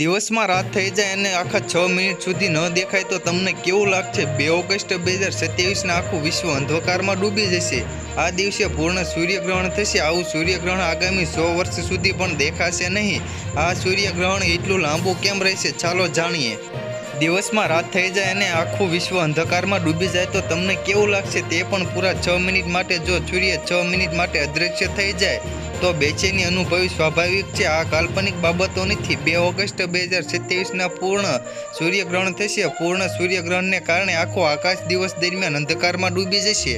દિવસમાં રાત થઈ જાય અને આખા છ મિનિટ સુધી ન દેખાય તો તમને કેવું લાગશે? બે ઓગસ્ટ બે હજાર સત્યાવીસના આખું વિશ્વ અંધકારમાં ડૂબી જશે. આ દિવસે પૂર્ણ સૂર્યગ્રહણ થશે. આવું સૂર્યગ્રહણ આગામી સો વર્ષ સુધી પણ દેખાશે નહીં. આ સૂર્યગ્રહણ એટલું લાંબુ કેમ રહેશે? ચાલો જાણીએ. દિવસમાં રાત થઈ જાય અને આખું વિશ્વ અંધકારમાં ડૂબી જાય તો તમને કેવું લાગશે તે પણ પૂરા છ મિનિટ માટે જો સૂર્ય છ મિનિટ માટે અદ્રશ્ય થઈ જાય તો બેચેની અનુભવી સ્વાભાવિક છે. આ કાલ્પનિક બાબતો નથી. બે ઓગસ્ટ બે હજાર સત્યાવીસના પૂર્ણ સૂર્યગ્રહણ થશે. પૂર્ણ સૂર્યગ્રહણને કારણે આખો આકાશ દિવસ દરમિયાન અંધકારમાં ડૂબી જશે.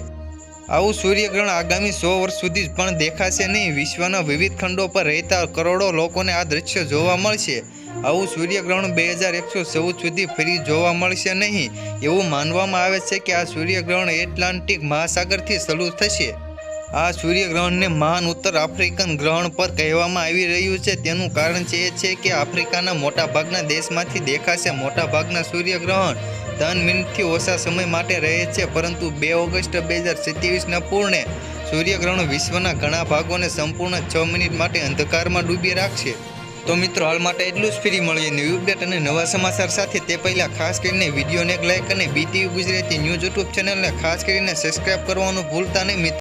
આવું સૂર્યગ્રહણ આગામી સો વર્ષ સુધી પણ દેખાશે નહીં. વિશ્વના વિવિધ ખંડો પર રહેતા કરોડો લોકોને આ દ્રશ્ય જોવા મળશે. આવું સૂર્યગ્રહણ બે હજાર એકસો ચૌદ સુધી ફરી જોવા મળશે નહીં. એવું માનવામાં આવે છે કે આ સૂર્યગ્રહણ એટલાન્ટિક મહાસાગરથી શરૂ થશે. આ સૂર્યગ્રહણને મહાન ઉત્તર આફ્રિકન ગ્રહણ પર કહેવામાં આવી રહ્યું છે. તેનું કારણ છે એ છે કે આફ્રિકાના મોટાભાગના દેશમાંથી દેખાશે મોટાભાગના સૂર્યગ્રહણ. ત્રણ મિનિટથી ઓછા સમય માટે રહે છે, પરંતુ બે ઓગસ્ટ બે હજાર સત્યાવીસના પૂર્ણે સૂર્યગ્રહણ વિશ્વના ઘણા ભાગોને સંપૂર્ણ છ મિનિટ માટે અંધકારમાં ડૂબી રાખશે. તો મિત્રો, હાલ માટે એટલું જ. ફ્રી મળીએ ન્યૂ અપડેટ અને નવા સમાચાર સાથે. તે પહેલાં ખાસ કરીને વિડીયોને એક લાઇક અને બીટીવી ગુજરાતી ન્યૂઝ યુટ્યુબ ચેનલને ખાસ કરીને સબસ્ક્રાઇબ કરવાનું ભૂલતા નહીં. મિત્રો